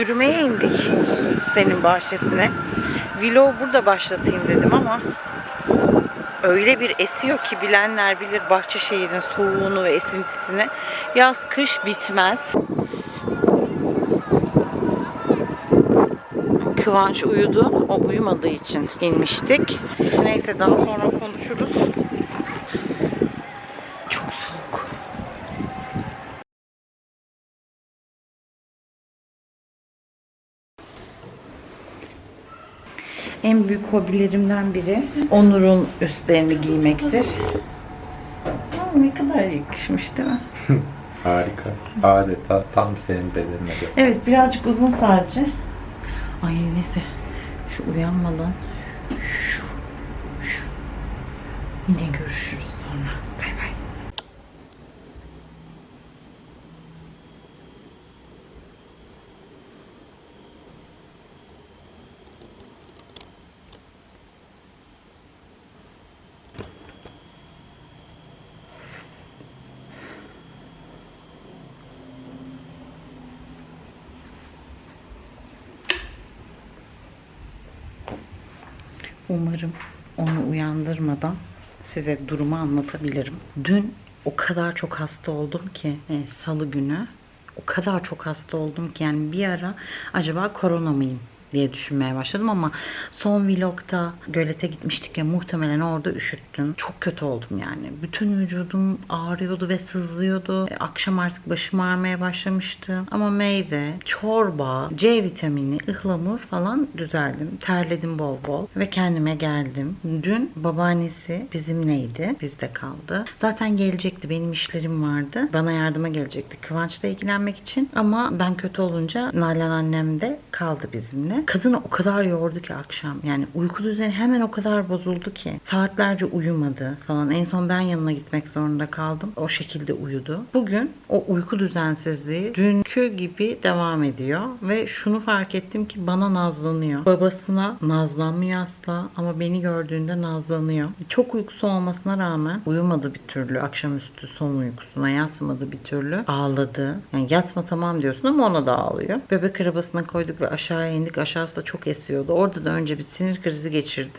Yürümeye indik sitenin bahçesine. Vlog burada başlatayım dedim ama öyle bir esiyor ki bilenler bilir Bahçeşehir'in soğuğunu ve esintisini. Yaz kış bitmez. Kıvanç uyudu. O uyumadığı için inmiştik. Neyse daha sonra konuşuruz. Çok soğuk. En büyük hobilerimden biri Onur'un üstlerini giymektir. Aa, ne kadar yakışmış değil mi? Harika. Adeta tam senin bedenine göre. Evet birazcık uzun sadece. Ay neyse şu uyanmadan şu şu yine görüşürüz sonra. Umarım onu uyandırmadan size durumu anlatabilirim. Dün o kadar çok hasta oldum ki e, salı günü o kadar çok hasta oldum ki yani bir ara acaba korona mıyım diye düşünmeye başladım ama son vlogta gölete gitmiştik ya muhtemelen orada üşüttüm. Çok kötü oldum yani. Bütün vücudum ağrıyordu ve sızlıyordu. E, Akşam artık başım ağrımaya başlamıştı. Ama meyve, çorba, C vitamini, ıhlamur falan düzeldim. Terledim bol bol ve kendime geldim. Dün babaannesi bizimleydi. Bizde kaldı. Zaten gelecekti. Benim işlerim vardı. Bana yardıma gelecekti. Kıvanç'la ilgilenmek için. Ama ben kötü olunca Nalan annem de kaldı bizimle. Kadını o kadar yordu ki akşam. Yani uyku düzeni hemen o kadar bozuldu ki. Saatlerce uyumadı falan. En son ben yanına gitmek zorunda kaldım. O şekilde uyudu. Bugün o uyku düzensizliği dünkü gibi devam ediyor. Ve şunu fark ettim ki bana nazlanıyor. Babasına nazlanmıyor asla ama beni gördüğünde nazlanıyor. Çok uykusu olmasına rağmen uyumadı bir türlü. Akşamüstü son uykusuna yatmadı bir türlü. Ağladı. Yani yatma tamam diyorsun ama ona da ağlıyor. Bebek arabasına koyduk ve aşağıya indik. Aşağısı da çok esiyordu. Orada da önce bir sinir krizi geçirdi.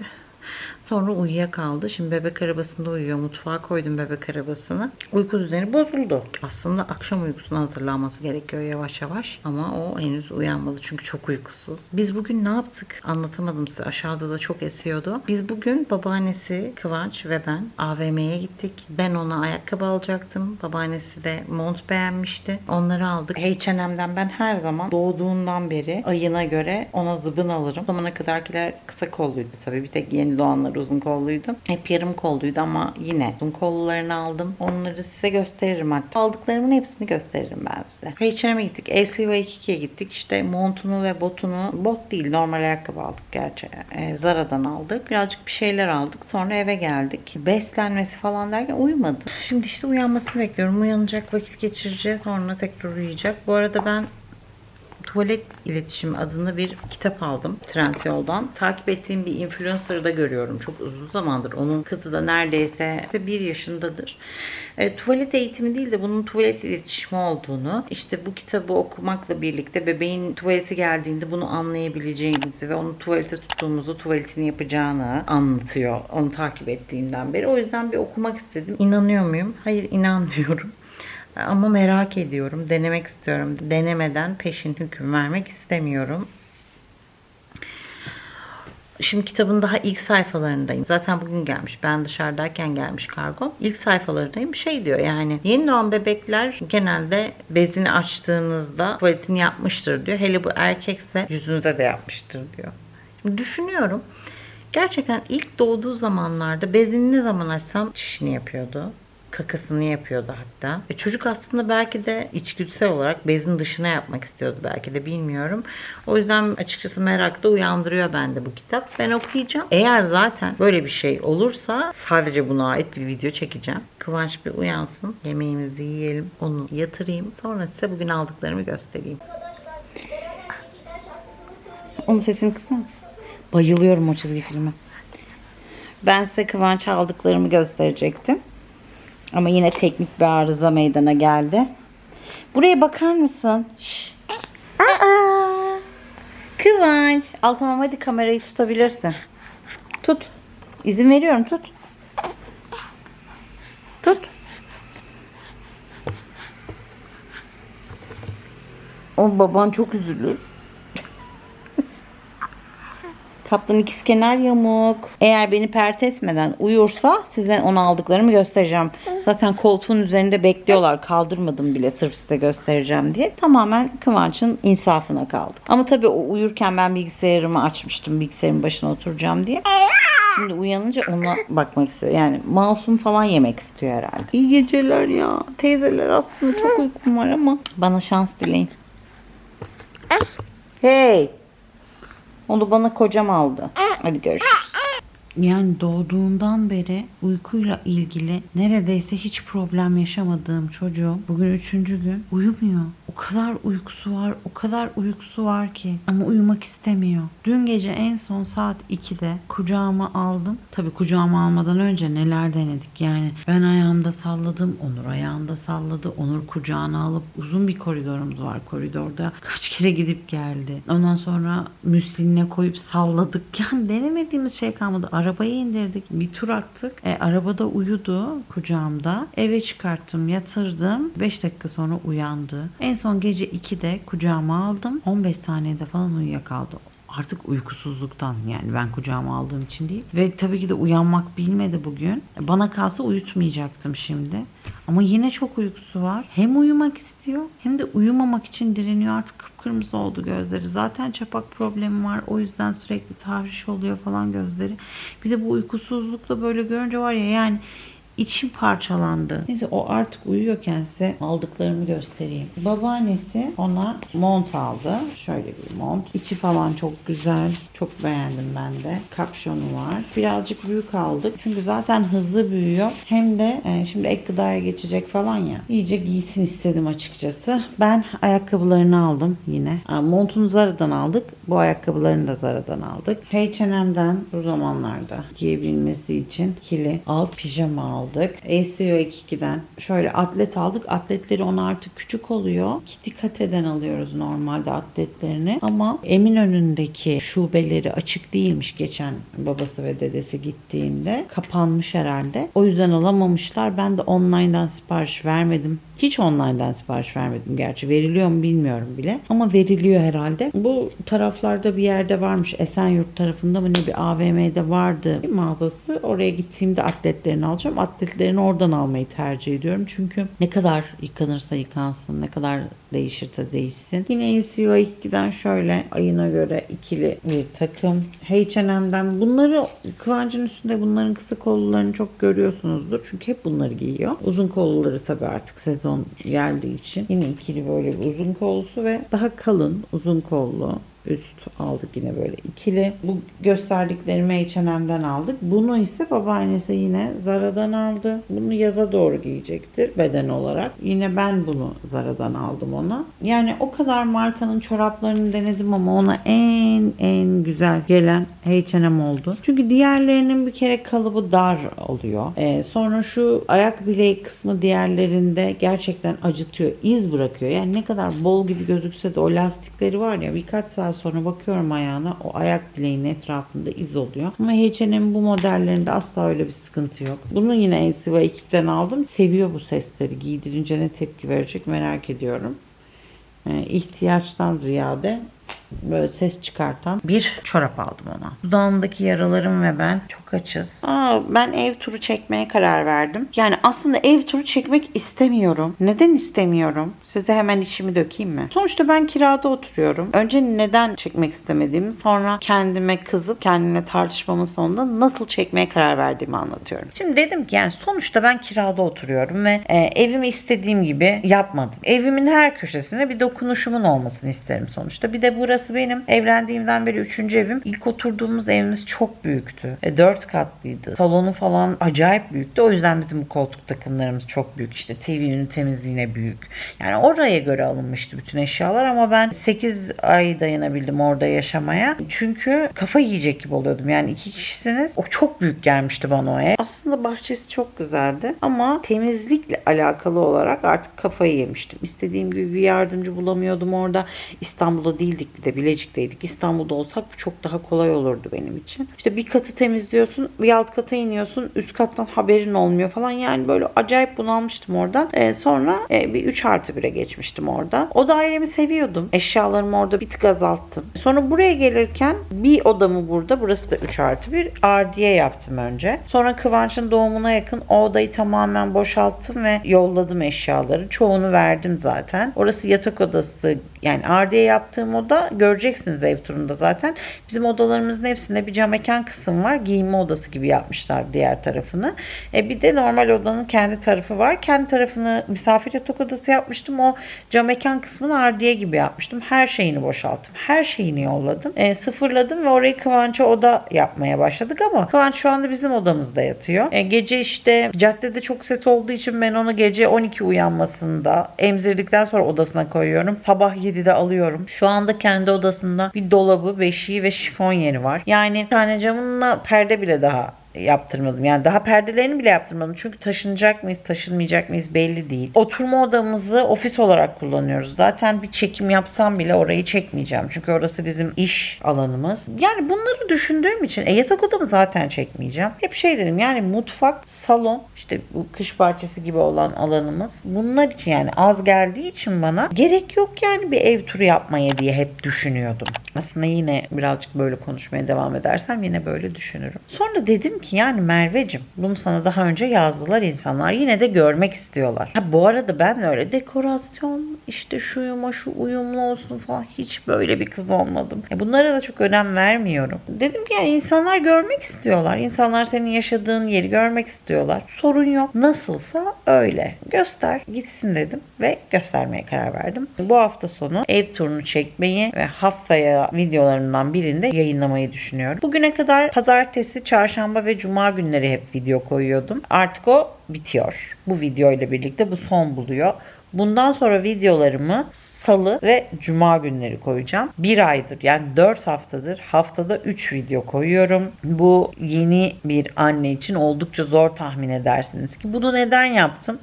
Sonra uyuyakaldı. Şimdi bebek arabasında uyuyor. Mutfağa koydum bebek arabasını. Uyku düzeni bozuldu. Aslında akşam uykusuna hazırlanması gerekiyor yavaş yavaş. Ama o henüz uyanmadı çünkü çok uykusuz. Biz bugün ne yaptık? Anlatamadım size. Aşağıda da çok esiyordu. Biz bugün babaannesi Kıvanç ve ben AVM'ye gittik. Ben ona ayakkabı alacaktım. Babaannesi de mont beğenmişti. Onları aldık. H&M'den ben her zaman doğduğundan beri ayına göre ona zıbın alırım. O zamana kadarkiler kısa kolluydu tabii. Bir tek yeni doğanlar uzun kolluydu. Hep yarım kolluydu ama yine uzun kollularını aldım. Onları size gösteririm hatta. Aldıklarımın hepsini gösteririm ben size. H&M'e gittik. LCY2'ye gittik. İşte montunu ve botunu bot değil normal ayakkabı aldık gerçi. Ee, Zara'dan aldık. Birazcık bir şeyler aldık. Sonra eve geldik. Beslenmesi falan derken uyumadı. Şimdi işte uyanmasını bekliyorum. Uyanacak vakit geçireceğiz. Sonra tekrar uyuyacak. Bu arada ben Tuvalet İletişimi adında bir kitap aldım Trendyol'dan. Takip ettiğim bir influencer'da görüyorum. Çok uzun zamandır. Onun kızı da neredeyse bir yaşındadır. E, tuvalet eğitimi değil de bunun tuvalet iletişimi olduğunu, işte bu kitabı okumakla birlikte bebeğin tuvaleti geldiğinde bunu anlayabileceğimizi ve onu tuvalete tuttuğumuzu tuvaletini yapacağını anlatıyor. Onu takip ettiğimden beri. O yüzden bir okumak istedim. İnanıyor muyum? Hayır inanmıyorum. Ama merak ediyorum, denemek istiyorum. Denemeden peşin hüküm vermek istemiyorum. Şimdi kitabın daha ilk sayfalarındayım. Zaten bugün gelmiş. Ben dışarıdayken gelmiş kargo. İlk sayfalarındayım. Şey diyor yani yeni doğan bebekler genelde bezini açtığınızda tuvaletini yapmıştır diyor. Hele bu erkekse yüzünüze de yapmıştır diyor. Şimdi düşünüyorum. Gerçekten ilk doğduğu zamanlarda bezini ne zaman açsam çişini yapıyordu. Kakasını yapıyordu hatta. E, çocuk aslında belki de içgüdüsel olarak bezin dışına yapmak istiyordu belki de bilmiyorum. O yüzden açıkçası merak da uyandırıyor bende bu kitap. Ben okuyacağım. Eğer zaten böyle bir şey olursa sadece buna ait bir video çekeceğim. Kıvanç bir uyansın. Yemeğimizi yiyelim. Onu yatırayım. Sonra size bugün aldıklarımı göstereyim. Onun sesini kısana. Bayılıyorum o çizgi filme. Ben size Kıvanç aldıklarımı gösterecektim. Ama yine teknik bir arıza meydana geldi. Buraya bakar mısın? Şş. Aa! Kıvanç. Al tamam hadi kamerayı tutabilirsin. Tut. İzin veriyorum tut. Tut. O baban çok üzülür. Kaptan ikizkenar yamuk. Eğer beni pert etmeden uyursa size onu aldıklarımı göstereceğim. Zaten koltuğun üzerinde bekliyorlar. Kaldırmadım bile sırf size göstereceğim diye. Tamamen Kıvanç'ın insafına kaldık. Ama tabii o uyurken ben bilgisayarımı açmıştım. Bilgisayarın başına oturacağım diye. Şimdi uyanınca ona bakmak istiyor. Yani masum falan yemek istiyor herhalde. İyi geceler ya. Teyzeler aslında çok uykum var ama bana şans dileyin. Hey. Onu bana kocam aldı. Hadi görüşürüz. Yani doğduğundan beri uykuyla ilgili neredeyse hiç problem yaşamadığım çocuğum bugün üçüncü gün uyumuyor. O kadar uykusu var, o kadar uykusu var ki ama uyumak istemiyor. Dün gece en son saat 2'de kucağıma aldım. Tabii kucağıma almadan önce neler denedik yani. Ben ayağımda salladım, Onur ayağında salladı. Onur kucağına alıp uzun bir koridorumuz var. Koridorda kaç kere gidip geldi. Ondan sonra müslinine koyup salladık. Yani denemediğimiz şey kalmadı. Arabayı indirdik. Bir tur attık. E, arabada uyudu kucağımda. Eve çıkarttım, yatırdım. 5 dakika sonra uyandı. En son gece 2'de kucağıma aldım. 15 saniyede falan uyuyakaldı. Artık uykusuzluktan yani ben kucağıma aldığım için değil. Ve tabii ki de uyanmak bilmedi bugün. Bana kalsa uyutmayacaktım şimdi. Ama yine çok uykusu var. Hem uyumak istiyor hem de uyumamak için direniyor. Artık kıpkırmızı oldu gözleri. Zaten çapak problemi var. O yüzden sürekli tahriş oluyor falan gözleri. Bir de bu uykusuzlukla böyle görünce var ya yani içim parçalandı. Neyse o artık uyuyorken size aldıklarımı göstereyim. Babaannesi ona mont aldı. Şöyle bir mont. İçi falan çok güzel. Çok beğendim ben de. Kapşonu var. Birazcık büyük aldık. Çünkü zaten hızlı büyüyor. Hem de e, şimdi ek gıdaya geçecek falan ya. İyice giysin istedim açıkçası. Ben ayakkabılarını aldım yine. Ha, Montunu Zara'dan aldık. Bu ayakkabılarını da Zara'dan aldık. H&M'den bu zamanlarda giyebilmesi için kili alt pijama aldık. ACO 2'den şöyle atlet aldık. Atletleri ona artık küçük oluyor. Kitty Kate'den alıyoruz normalde atletlerini. Ama Eminönü'ndeki şubeleri açık değilmiş geçen babası ve dedesi gittiğinde. Kapanmış herhalde. O yüzden alamamışlar. Ben de online'dan sipariş vermedim. Hiç online'dan sipariş vermedim gerçi. Veriliyor mu bilmiyorum bile. Ama veriliyor herhalde. Bu taraflarda bir yerde varmış. Esenyurt tarafında mı ne bir AVM'de vardı bir mağazası. Oraya gittiğimde atletlerini alacağım. Atletlerini oradan almayı tercih ediyorum. Çünkü ne kadar yıkanırsa yıkansın, ne kadar değişirse değişsin. Yine ACO 2'den şöyle ayına göre ikili bir takım. H&M'den bunları Kıvancın üstünde bunların kısa kollularını çok görüyorsunuzdur. Çünkü hep bunları giyiyor. Uzun kolluları tabii artık sezon geldiği için. Yine ikili böyle bir uzun kollusu ve daha kalın uzun kollu üst aldık yine böyle ikili. Bu gösterdiklerimi H&M'den aldık. Bunu ise babaannesi yine Zara'dan aldı. Bunu yaza doğru giyecektir beden olarak. Yine ben bunu Zara'dan aldım ona. Yani o kadar markanın çoraplarını denedim ama ona en en güzel gelen H&M oldu. Çünkü diğerlerinin bir kere kalıbı dar oluyor. Ee, sonra şu ayak bileği kısmı diğerlerinde gerçekten acıtıyor. iz bırakıyor. Yani ne kadar bol gibi gözükse de o lastikleri var ya birkaç saat sonra bakıyorum ayağına o ayak bileğinin etrafında iz oluyor. Ama H&M bu modellerinde asla öyle bir sıkıntı yok. Bunu yine Ensiva 2'den aldım. Seviyor bu sesleri. Giydirince ne tepki verecek merak ediyorum. Ee, ihtiyaçtan ziyade böyle ses çıkartan bir çorap aldım ona. Dudağımdaki yaralarım ve ben çok açız. Aa, ben ev turu çekmeye karar verdim. Yani aslında ev turu çekmek istemiyorum. Neden istemiyorum? Size hemen içimi dökeyim mi? Sonuçta ben kirada oturuyorum. Önce neden çekmek istemediğimi sonra kendime kızıp kendimle tartışmamın sonunda nasıl çekmeye karar verdiğimi anlatıyorum. Şimdi dedim ki yani sonuçta ben kirada oturuyorum ve e, evimi istediğim gibi yapmadım. Evimin her köşesine bir dokunuşumun olmasını isterim sonuçta. Bir de burası benim evlendiğimden beri üçüncü evim. İlk oturduğumuz evimiz çok büyüktü. E, dört katlıydı. Salonu falan acayip büyüktü. O yüzden bizim bu koltuk takımlarımız çok büyük. İşte TV ünitemiz yine büyük. Yani oraya göre alınmıştı bütün eşyalar ama ben 8 ay dayanabildim orada yaşamaya. Çünkü kafa yiyecek gibi oluyordum. Yani iki kişisiniz. O çok büyük gelmişti bana o ev. Aslında bahçesi çok güzeldi ama temizlikle alakalı olarak artık kafayı yemiştim. İstediğim gibi bir yardımcı bulamıyordum orada. İstanbul'da değildik bir de Bilecik'teydik. İstanbul'da olsak bu çok daha kolay olurdu benim için. İşte bir katı temizliyorsun, bir alt kata iniyorsun, üst kattan haberin olmuyor falan. Yani böyle acayip bunalmıştım oradan. Ee, sonra e, bir 3 artı 1'e geçmiştim orada. O dairemi seviyordum. Eşyalarımı orada bir tık azalttım. Sonra buraya gelirken bir odamı burada, burası da 3 artı 1 ardiye yaptım önce. Sonra Kıvanç'ın doğumuna yakın o odayı tamamen boşalttım ve yolladım eşyaları. Çoğunu verdim zaten. Orası yatak odası yani ardiye yaptığım oda göreceksiniz ev turunda zaten. Bizim odalarımızın hepsinde bir cam mekan kısım var. Giyinme odası gibi yapmışlar diğer tarafını. E bir de normal odanın kendi tarafı var. Kendi tarafını misafir yatak odası yapmıştım. O cam mekan kısmını ardiye gibi yapmıştım. Her şeyini boşalttım. Her şeyini yolladım. E, sıfırladım ve orayı Kıvanç'a oda yapmaya başladık ama Kıvanç şu anda bizim odamızda yatıyor. E, gece işte caddede çok ses olduğu için ben onu gece 12 uyanmasında emzirdikten sonra odasına koyuyorum. Sabah 7'de alıyorum. Şu anda kendi odasında bir dolabı, beşiği ve şifon yeri var. Yani bir tane camınla perde bile daha yaptırmadım. Yani daha perdelerini bile yaptırmadım. Çünkü taşınacak mıyız, taşınmayacak mıyız belli değil. Oturma odamızı ofis olarak kullanıyoruz. Zaten bir çekim yapsam bile orayı çekmeyeceğim. Çünkü orası bizim iş alanımız. Yani bunları düşündüğüm için e, yatak odamı zaten çekmeyeceğim. Hep şey dedim yani mutfak, salon, işte bu kış bahçesi gibi olan alanımız. Bunlar için yani az geldiği için bana gerek yok yani bir ev turu yapmaya diye hep düşünüyordum. Aslında yine birazcık böyle konuşmaya devam edersem yine böyle düşünürüm. Sonra dedim ki yani Merveciğim bunu sana daha önce yazdılar insanlar yine de görmek istiyorlar. Ha, bu arada ben öyle dekorasyon işte şuyuma şu uyumlu olsun falan hiç böyle bir kız olmadım. E, bunlara da çok önem vermiyorum. Dedim ki yani insanlar görmek istiyorlar. İnsanlar senin yaşadığın yeri görmek istiyorlar. Sorun yok. Nasılsa öyle. Göster gitsin dedim ve göstermeye karar verdim. Bu hafta sonu ev turunu çekmeyi ve haftaya videolarımdan birinde yayınlamayı düşünüyorum. Bugüne kadar pazartesi, çarşamba ve cuma günleri hep video koyuyordum. Artık o bitiyor. Bu video ile birlikte bu son buluyor. Bundan sonra videolarımı salı ve cuma günleri koyacağım. Bir aydır yani 4 haftadır haftada 3 video koyuyorum. Bu yeni bir anne için oldukça zor tahmin edersiniz ki. Bunu neden yaptım?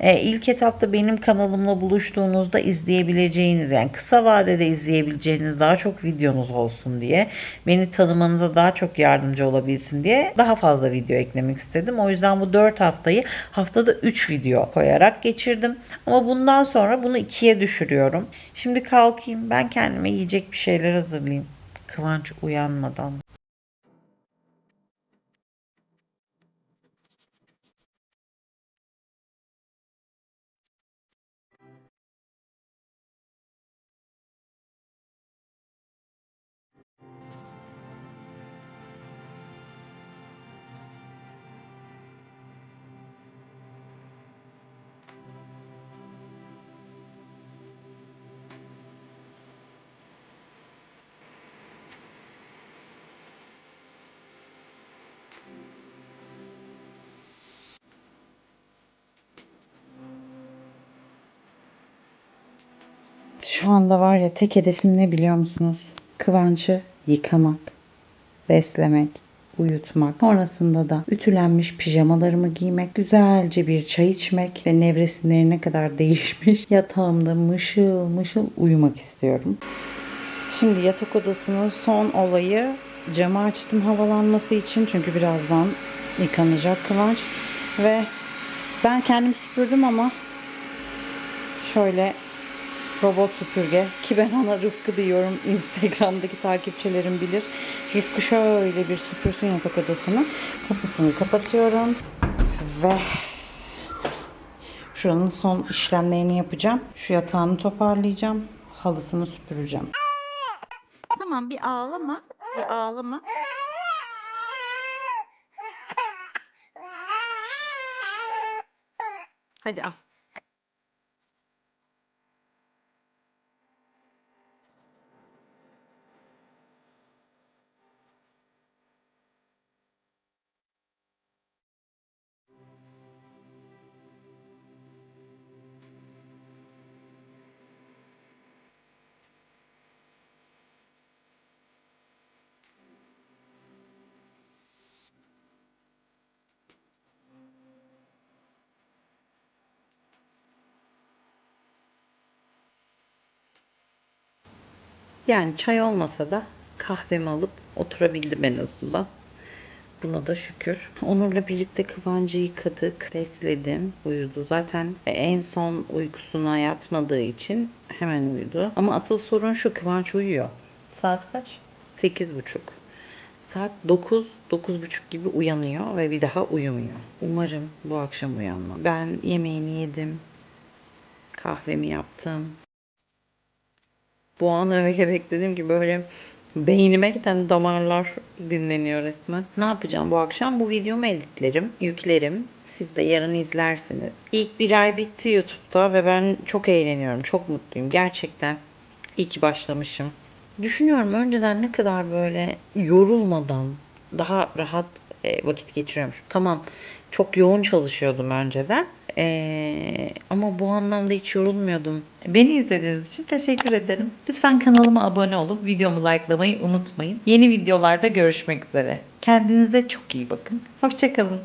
Ee, ilk etapta benim kanalımla buluştuğunuzda izleyebileceğiniz yani kısa vadede izleyebileceğiniz daha çok videonuz olsun diye beni tanımanıza daha çok yardımcı olabilsin diye daha fazla video eklemek istedim. O yüzden bu 4 haftayı haftada 3 video koyarak geçirdim. Ama bundan sonra bunu ikiye düşürüyorum. Şimdi kalkayım ben kendime yiyecek bir şeyler hazırlayayım. Kıvanç uyanmadan. Şu anda var ya tek hedefim ne biliyor musunuz? Kıvanç'ı yıkamak, beslemek, uyutmak. Sonrasında da ütülenmiş pijamalarımı giymek, güzelce bir çay içmek ve nevresimleri kadar değişmiş yatağımda mışıl mışıl uyumak istiyorum. Şimdi yatak odasının son olayı camı açtım havalanması için çünkü birazdan yıkanacak Kıvanç ve ben kendim süpürdüm ama şöyle robot süpürge ki ben ona Rıfkı diyorum Instagram'daki takipçilerim bilir. Rıfkı şöyle bir süpürsün yatak odasını. Kapısını kapatıyorum ve şuranın son işlemlerini yapacağım. Şu yatağını toparlayacağım. Halısını süpüreceğim. Tamam bir ağlama. Bir ağlama. Hadi al. Yani çay olmasa da kahvemi alıp oturabildim en azından. Buna da şükür. Onur'la birlikte Kıvancı yıkadık, besledim, uyudu. Zaten en son uykusuna yatmadığı için hemen uyudu. Ama asıl sorun şu, Kıvanç uyuyor. Saat kaç? 8.30. Saat 9, 9.30 gibi uyanıyor ve bir daha uyumuyor. Umarım bu akşam uyanmam. Ben yemeğini yedim, kahvemi yaptım. Bu anı öyle bekledim ki böyle beynime giden damarlar dinleniyor resmen. Ne yapacağım bu akşam? Bu videomu editlerim, yüklerim. Siz de yarın izlersiniz. İlk bir ay bitti YouTube'da ve ben çok eğleniyorum, çok mutluyum. Gerçekten iyi ki başlamışım. Düşünüyorum önceden ne kadar böyle yorulmadan daha rahat e, vakit geçiriyormuşum. Tamam çok yoğun çalışıyordum önceden. E, ama bu anlamda hiç yorulmuyordum. Beni izlediğiniz için teşekkür ederim. Lütfen kanalıma abone olup videomu likelamayı unutmayın. Yeni videolarda görüşmek üzere. Kendinize çok iyi bakın. Hoşçakalın.